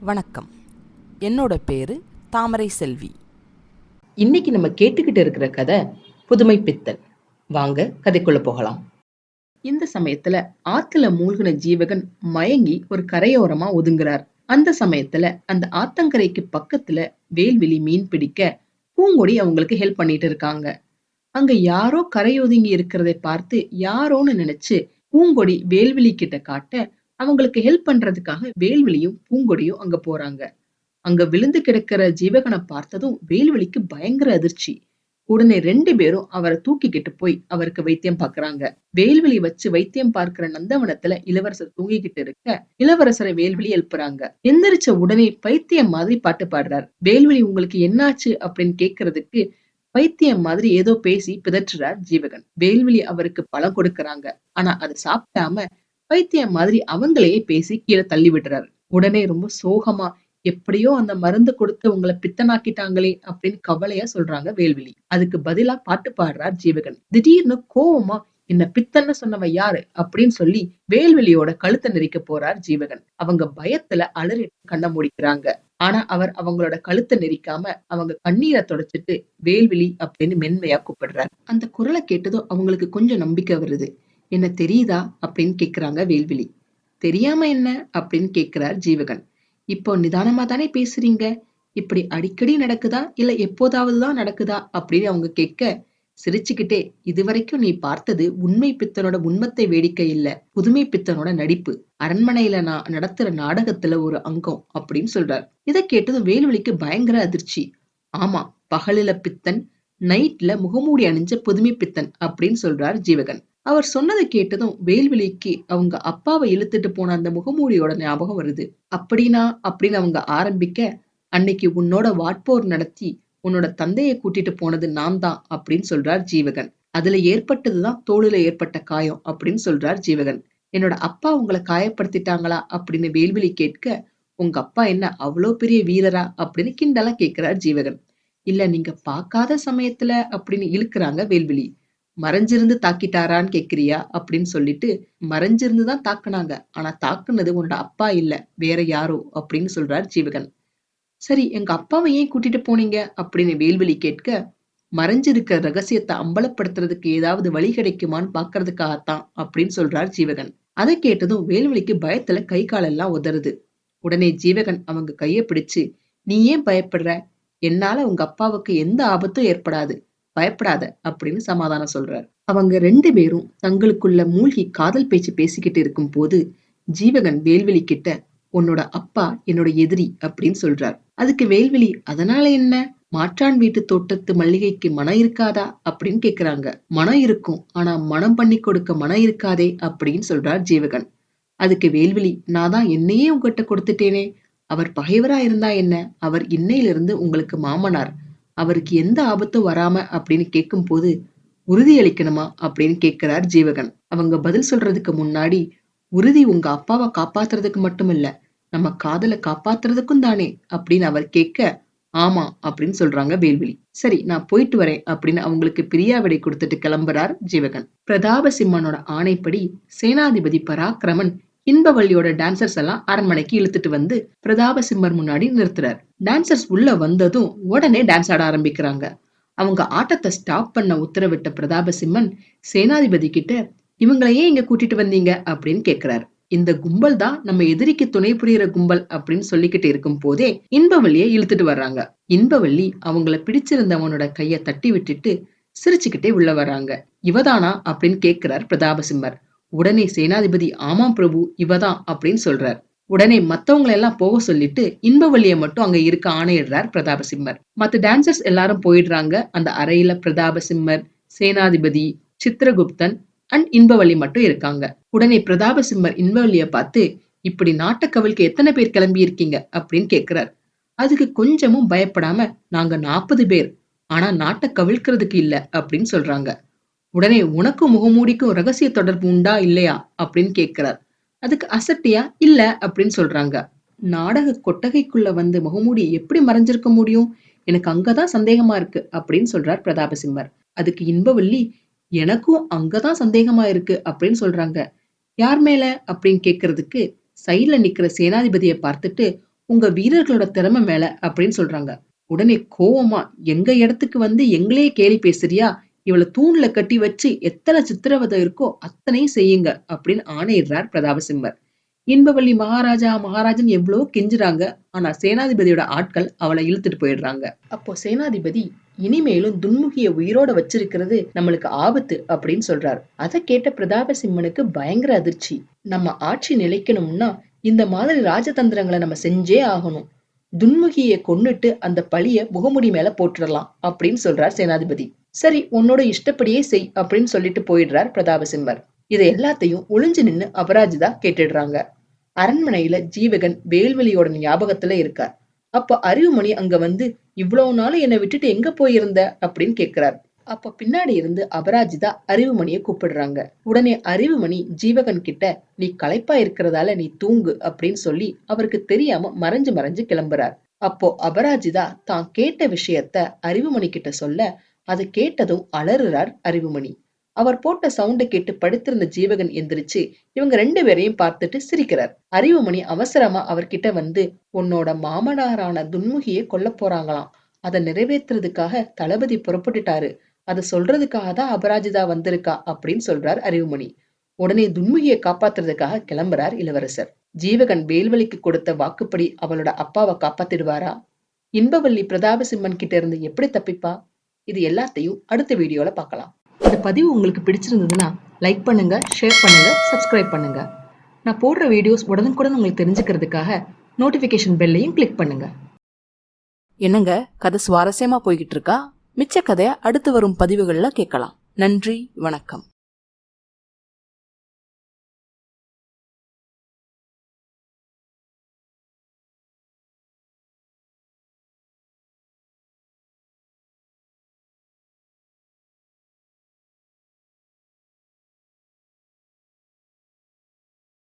வணக்கம். என்னோட பேரு தாமரை செல்வி. இன்னைக்கு நம்ம கேட்டுக்கிட்டு இருக்கிற கதை புதுமை பித்தல் வாங்க கதைக்குள்ள போகலாம். இந்த சமயத்துல ஆத்துல மூழ்கின ஜீவகன் மயங்கி ஒரு கரையோரமா ஒதுங்குறார். அந்த சமயத்துல அந்த ஆத்தங்கரைக்கு பக்கத்துல வேல்விழி மீன் பிடிக்க பூங்கொடி அவங்களுக்கு ஹெல்ப் பண்ணிட்டு இருக்காங்க. அங்க யாரோ கரையொதுங்கி இருக்கிறதை பார்த்து யாரோன்னு நினைச்சு பூங்கொடி வேல்விழி கிட்ட காட்ட அவங்களுக்கு ஹெல்ப் பண்றதுக்காக வேல்விழியும் பூங்கொடியும் அங்க போறாங்க. அங்க விழுந்து கிடக்கிற ஜீவகனை பார்த்ததும் வேல்விழிக்கு பயங்கர அதிர்ச்சி. உடனே ரெண்டு பேரும் அவரை தூக்கிக்கிட்டு போய் அவருக்கு வைத்தியம் பாக்குறாங்க வேல்விழி வச்சு வைத்தியம் பார்க்கிற நந்தவனத்துல இளவரசர் தூங்கிக்கிட்டு இருக்க இளவரசரை வேல்விழி எழுப்புறாங்க. எந்திரிச்ச உடனே பைத்தியம் மாதிரி பாட்டு பாடுறார். வேல்விழி உங்களுக்கு என்னாச்சு? அப்படின்னு கேக்குறதுக்கு பைத்தியம் மாதிரி ஏதோ பேசி பிதற்றுறார் ஜீவகன். வேல்விழி அவருக்கு பழம் கொடுக்கறாங்க. ஆனா அதை சாப்பிடாம பைத்தியம் மாதிரி அவங்களையே பேசி கீழே தள்ளி விடுறாரு. உடனே ரொம்ப சோகமா எப்படியோ அந்த மருந்து கொடுத்து உங்களை பித்தனாக்கிட்டாங்களே அப்படின்னு கவலையா சொல்றாங்க வேல்விழி. அதுக்கு பதிலா பாட்டு பாடுறார் ஜீவகன். திடீர்னு கோவமா என்ன பித்தன்னு சொன்னவ யாரு? அப்படின்னு சொல்லி வேல்வெளியோட கழுத்தை நெரிக்க போறார் ஜீவகன். அவங்க பயத்துல அலறி கண்ண முடிக்கிறாங்க. ஆனா அவர் அவங்களோட கழுத்தை நெரிக்காம அவங்க கண்ணீரை தொடச்சிட்டு வேல்வெளி அப்படின்னு மென்மையா கூப்பிடுறார். அந்த குரலை கேட்டதும் அவங்களுக்கு கொஞ்சம் நம்பிக்கை வருது. என்ன தெரியுதா அப்படின்னு கேக்குறாங்க வேல்விழி. தெரியாம என்ன அப்படின்னு கேக்குறார் ஜீவகன். இப்போ நிதானமா தானே பேசுறீங்க? இப்படி அடிக்கடி நடக்குதா? இல்ல எப்போதாவது தான் நடக்குதா? அப்படின்னு அவங்க கேட்க சிரிச்சுக்கிட்டே இதுவரைக்கும் நீ பார்த்தது உண்மை பித்தனோட உண்மத்தை வேடிக்கை இல்ல. புதுமை பித்தனோட நடிப்பு. அரண்மனையில நான் நடத்துற நாடகத்துல ஒரு அங்கம் அப்படின்னு சொல்றார். இதை கேட்டதும் வேலுவலிக்கு பயங்கர அதிர்ச்சி. ஆமா பகலில பித்தன் நைட்ல முகமூடி அணிஞ்ச புதுமை பித்தன் அப்படின்னு சொல்றார் ஜீவகன். அவர் சொன்னதை கேட்டதும் வேல்விழிக்கு அவங்க அப்பாவை இழுத்துட்டு போன அந்த முகமூடியோட ஞாபகம் வருது. அப்படின்னா அப்படின்னு அவங்க ஆரம்பிக்க அன்னைக்கு உன்னோட வாட்போர் நடத்தி உன்னோட தந்தையை கூட்டிட்டு போனது நான் தான் அப்படின்னு சொல்றார் ஜீவகன். அதுல ஏற்பட்டதுதான் தோளுல ஏற்பட்ட காயம் அப்படின்னு சொல்றார் ஜீவகன். என்னோட அப்பா உங்களை காயப்படுத்திட்டாங்களா? அப்படின்னு வேல்விழி கேட்க உங்க அப்பா என்ன அவ்வளோ பெரிய வீரரா? அப்படின்னு கிண்டலா கேட்கிறார் ஜீவகன். இல்ல நீங்க பார்க்காத சமயத்துல அப்படின்னு இழுக்கிறாங்க வேல்விழி. மறைஞ்சிருந்து தாக்கிட்டாரான்னு கேக்குறியா அப்படின்னு சொல்லிட்டு மறைஞ்சிருந்து தான் தாக்குனாங்க. ஆனா தாக்குனது உன்னோட அப்பா இல்ல வேற யாரோ அப்படின்னு சொல்றார் ஜீவகன். சரி எங்க அப்பாவை ஏன் கூட்டிட்டு போனீங்க? அப்படின்னு வேல்வெளி கேட்க மறைஞ்சிருக்கிற ரகசியத்தை அம்பலப்படுத்துறதுக்கு ஏதாவது வழி கிடைக்குமான்னு பாக்குறதுக்காகத்தான் அப்படின்னு சொல்றார் ஜீவகன். அதை கேட்டதும் வேல்வெளிக்கு பயத்துல கை காலெல்லாம் உதறுது. உடனே ஜீவகன் அவங்க கைய பிடிச்சு நீ ஏன் பயப்படுற? என்னால உங்க அப்பாவுக்கு எந்த ஆபத்தும் ஏற்படாது. பயப்படாத அப்படின்னு சமாதானம் சொல்றார். அவங்க ரெண்டு பேரும் தங்களுக்குள்ள மூழ்கி காதல் பேச்சு பேசிக்கிட்டு இருக்கும் போது ஜீவகன் வேல்வெளி கிட்ட உன்னோட அப்பா என்னோட எதிரி அப்படின்னு சொல்றார். அதுக்கு வேல்வெளி அதனால என்ன? மாற்றான் வீட்டு தோட்டத்து மல்லிகைக்கு மனம் இருக்காதா? அப்படின்னு கேக்குறாங்க. மனம் இருக்கும் ஆனா மனம் பண்ணி கொடுக்க மனம் இருக்காதே அப்படின்னு சொல்றார் ஜீவகன். அதுக்கு வேல்வெளி நான் தான் என்னையே உங்ககிட்ட கொடுத்துட்டேனே. அவர் பகைவரா இருந்தா என்ன? அவர் இன்னையிலிருந்து உங்களுக்கு மாமனார். அவருக்கு எந்த ஆபத்தும் வராம அப்படின்னு கேட்கும் போது உறுதியளிக்கணுமா அப்படின்னு கேட்கிறார் ஜீவகன். அவங்க பதில் சொல்றதுக்கு முன்னாடி உறுதி உங்க அப்பாவை காப்பாத்துறதுக்கு மட்டும் இல்ல நம்ம காதலை காப்பாத்துறதுக்கும் தானே அப்படின்னு அவர் கேட்க ஆமா அப்படின்னு சொல்றாங்க வேல்விழி. சரி நான் போயிட்டு வரேன் அப்படின்னு அவங்களுக்கு பிரியாவிடை கொடுத்துட்டு கிளம்புறார் ஜீவகன். பிரதாப சிம்மனோட ஆணைப்படி சேனாதிபதி பராக்கிரமன் இன்பவள்ளியோட டான்சர்ஸ் எல்லாம் அரண்மனைக்கு இழுத்துட்டு வந்து பிரதாப சிம்மர் முன்னாடி நிறுத்துறார். டான்சர்ஸ் உள்ள வந்ததும் உடனே டான்ஸ் ஆட ஆரம்பிக்கிறாங்க. அவங்க ஆட்டத்தை ஸ்டாப் பண்ண உத்தரவிட்ட பிரதாப சிம்மன் சேனாதிபதி கிட்ட இவங்களையே ஏன் இங்க கூட்டிட்டு வந்தீங்க? அப்படின்னு கேக்குறாரு. இந்த கும்பல் தான் நம்ம எதிரிக்கு துணை புரியுற கும்பல் அப்படின்னு சொல்லிக்கிட்டு இருக்கும் போதே இன்பவள்ளியை இழுத்துட்டு வர்றாங்க. இன்பவள்ளி அவங்கள பிடிச்சிருந்தவனோட கைய தட்டி விட்டுட்டு சிரிச்சுக்கிட்டே உள்ள வர்றாங்க. இவதானா? அப்படின்னு கேக்குறார் பிரதாபசிம்மர் உடனே சேனாதிபதி ஆமாம் பிரபு இவதான் அப்படின்னு சொல்றார். உடனே மத்தவங்களை எல்லாம் போக சொல்லிட்டு இன்பவள்ளிய மட்டும் அங்க இருக்க ஆணையிடுறார் பிரதாபசிம்மர். மத்த டான்சர்ஸ் எல்லாரும் போயிடுறாங்க. அந்த அறையில பிரதாபசிம்மர் சேனாதிபதி சித்திரகுப்தன் அண்ட் இன்பவழி மட்டும் இருக்காங்க. உடனே பிரதாபசிம்மர் இன்பவழிய பார்த்து இப்படி நாட்டக்கவலுக்கு எத்தனை பேர் கிளம்பி இருக்கீங்க? அப்படின்னு கேக்குறார். அதுக்கு கொஞ்சமும் பயப்படாம நாங்க நாற்பது பேர். ஆனா நாட்டை கவிழ்க்கிறதுக்கு இல்ல அப்படின்னு சொல்றாங்க. உடனே உனக்கும் முகமூடிக்கும் ரகசிய தொடர்பு உண்டா இல்லையா அப்படின்னு கேட்கிறார். அதுக்கு அசட்டியா? இல்ல அப்படின்னு சொல்றாங்க. நாடக கொட்டகைக்குள்ள வந்து முகமூடி எப்படி மறைஞ்சிருக்க முடியும்? எனக்கு அங்கதான் சந்தேகமா இருக்கு அப்படின்னு சொல்றார் பிரதாபசிம்மர். அதுக்கு இன்பவல்லி எனக்கும் அங்கதான் சந்தேகமா இருக்கு அப்படின்னு சொல்றாங்க. யார் மேல? அப்படின்னு கேட்கறதுக்கு சைட்ல நிக்கிற சேனாதிபதியை பார்த்துட்டு உங்க வீரர்களோட திறமை மேல அப்படின்னு சொல்றாங்க. உடனே கோவமா எங்க இடத்துக்கு வந்து எங்களையே கேலி பேசுறியா? இவளை தூண்ல கட்டி வச்சு எத்தனை சித்திரவதை இருக்கோ அத்தனையும் செய்யுங்க அப்படின்னு ஆணையிடுறார் பிரதாபசிம்மர். இன்பவள்ளி மகாராஜா மகாராஜன் எவ்வளவோ கெஞ்சுறாங்க. ஆனா சேனாதிபதியோட ஆட்கள் அவளை இழுத்துட்டு போயிடுறாங்க. அப்போ சேனாதிபதி இனிமேலும் துன்முகிய உயிரோட வச்சிருக்கிறது நம்மளுக்கு ஆபத்து அப்படின்னு சொல்றாரு. அதை கேட்ட பிரதாபசிம்மனுக்கு பயங்கர அதிர்ச்சி. நம்ம ஆட்சி நிலைக்கணும்னா இந்த மாதிரி ராஜதந்திரங்களை நம்ம செஞ்சே ஆகணும். துன்முகிய கொன்னுட்டு அந்த பழிய முகமுடி மேல போட்டுடலாம் அப்படின்னு சொல்றார் சேனாதிபதி. சரி உன்னோட இஷ்டப்படியே செய் அப்படின்னு சொல்லிட்டு போயிடுறார் பிரதாபசிம்மர் இதை எல்லாத்தையும் ஒளிஞ்சு நின்னு அபராஜிதா கேட்டுடுறாங்க. அரண்மனையில ஜீவகன் வேல்வெளியோட ஞாபகத்துல இருக்கார். அப்ப அறிவுமணி அங்க வந்து இவ்வளவு நாள் என்னை விட்டுட்டு எங்க போயிருந்த? அப்படின்னு கேக்குறார் அப்ப பின்னாடி இருந்து அபராஜிதா அறிவுமணியை கூப்பிடுறாங்க. உடனே அறிவுமணி ஜீவகன் கிட்ட நீ களைப்பா இருக்கிறதால நீ தூங்கு அப்படின்னு சொல்லி அவருக்கு தெரியாம மறைஞ்சு மறைஞ்சு கிளம்புறார். அப்போ அபராஜிதா தான் கேட்ட விஷயத்த அறிவுமணி கிட்ட சொல்ல அது கேட்டதும் அலறுறார் அறிவுமணி. அவர் போட்ட சவுண்ட கேட்டு படுத்திருந்த ஜீவகன் எந்திரிச்சு இவங்க ரெண்டு பேரையும் பார்த்துட்டு சிரிக்கிறார். அறிவுமணி அவசரமா அவர்கிட்ட வந்து உன்னோட மாமனாரான துன்முகியை கொல்ல போறாங்களாம். அதை நிறைவேற்றுறதுக்காக தளபதி புறப்பட்டுட்டாரு. அதை சொல்றதுக்காக தான் அபராஜிதா வந்திருக்கா? அப்படின்னு சொல்றார் அறிவுமணி. உடனே துன்முகியை காப்பாத்துறதுக்காக கிளம்புறார் இளவரசர். ஜீவகன் வேல்வழிக்கு கொடுத்த வாக்குப்படி அவளோட அப்பாவை காப்பாத்திடுவாரா? இன்பவல்லி பிரதாபசிம்மன் கிட்ட இருந்து எப்படி தப்பிப்பா? இது எல்லாத்தையும் அடுத்த வீடியோவில் பார்க்கலாம். இந்த பதிவு உங்களுக்கு பிடிச்சிருந்ததுன்னா லைக் பண்ணுங்க ஷேர் பண்ணுங்க சப்ஸ்கிரைப் பண்ணுங்க. நான் போடுற வீடியோஸ் உடனுக்குடன் உங்களுக்கு தெரிஞ்சுக்கிறதுக்காக நோட்டிஃபிகேஷன் பெல்லையும் கிளிக் பண்ணுங்க. என்னங்க கதை சுவாரஸ்யமா போய்கிட்டு இருக்கா? மிச்ச கதையை அடுத்து வரும் பதிவுகளில் கேட்கலாம். நன்றி வணக்கம்.